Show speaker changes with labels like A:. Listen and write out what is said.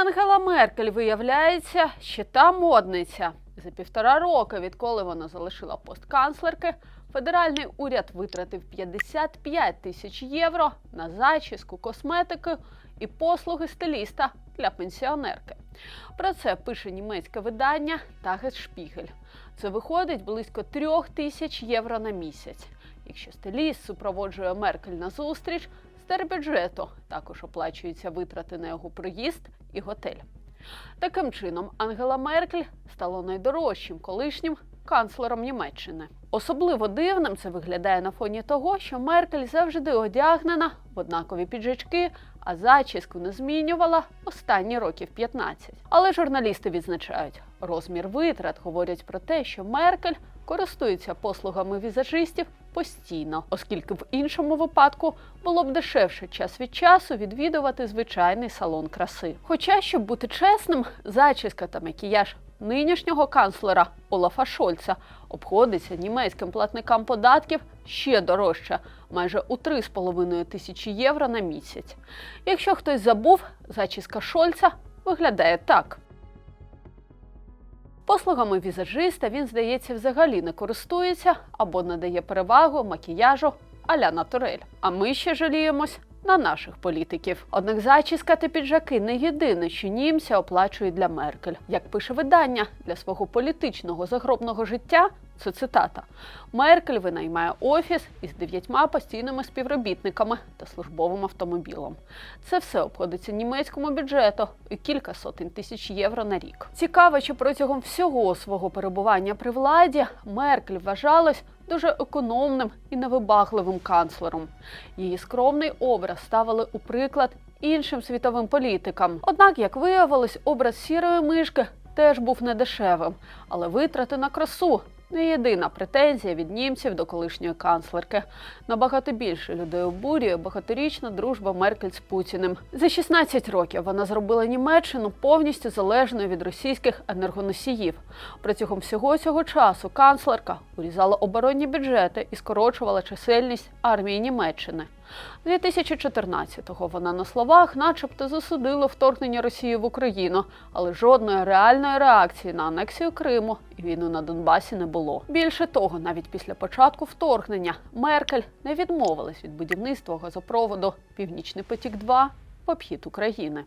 A: Ангела Меркель виявляється, ще та модниця. За півтора роки, відколи вона залишила пост канцлерки, федеральний уряд витратив 55 тисяч євро на зачіску, косметики і послуги стиліста для пенсіонерки. Про це пише німецьке видання Tagesspiegel. Це виходить близько трьох тисяч євро на місяць. Якщо стиліст супроводжує Меркель на зустріч, з тербюджету також оплачуються витрати на його проїзд і готель. Таким чином, Ангела Меркель стала найдорожчим колишнім канцлером Німеччини. Особливо дивним це виглядає на фоні того, що Меркель завжди одягнена в однакові піджачки, а зачіску не змінювала останні років 15. Але журналісти відзначають, розмір витрат говорять про те, що Меркель користується послугами візажистів постійно, оскільки в іншому випадку було б дешевше час від часу відвідувати звичайний салон краси. Хоча, щоб бути чесним, зачіска та макіяж нинішнього канцлера Олафа Шольца обходиться німецьким платникам податків ще дорожче, майже у 3,5 тисячі євро на місяць. Якщо хтось забув, зачіска Шольца виглядає так. Послугами візажиста він, здається, взагалі не користується або надає перевагу макіяжу а-ля натурель. А ми ще жаліємось на наших політиків. Однак зачіска та піджаки не єдине, що німці оплачують для Меркель. Як пише видання для свого політичного загробного життя. Це цитата. Меркель винаймає офіс із дев'ятьма постійними співробітниками та службовим автомобілем. Це все обходиться німецькому бюджету і кілька сотень тисяч євро на рік. Цікаво, що протягом всього свого перебування при владі Меркель вважалась дуже економним і невибагливим канцлером. Її скромний образ ставили у приклад іншим світовим політикам. Однак, як виявилось, образ сірої мишки теж був недешевим, але витрати на красу. Не єдина претензія від німців до колишньої канцлерки. Набагато більше людей обурює багаторічна дружба Меркель з Путіним. За 16 років вона зробила Німеччину повністю залежною від російських енергоносіїв. Протягом всього цього часу канцлерка урізала оборонні бюджети і скорочувала чисельність армії Німеччини. 2014-го вона на словах, начебто, засудила вторгнення Росії в Україну, але жодної реальної реакції на анексію Криму і війну на Донбасі не було. Більше того, навіть після початку вторгнення Меркель не відмовилась від будівництва газопроводу Північний потік 2 в обхід України.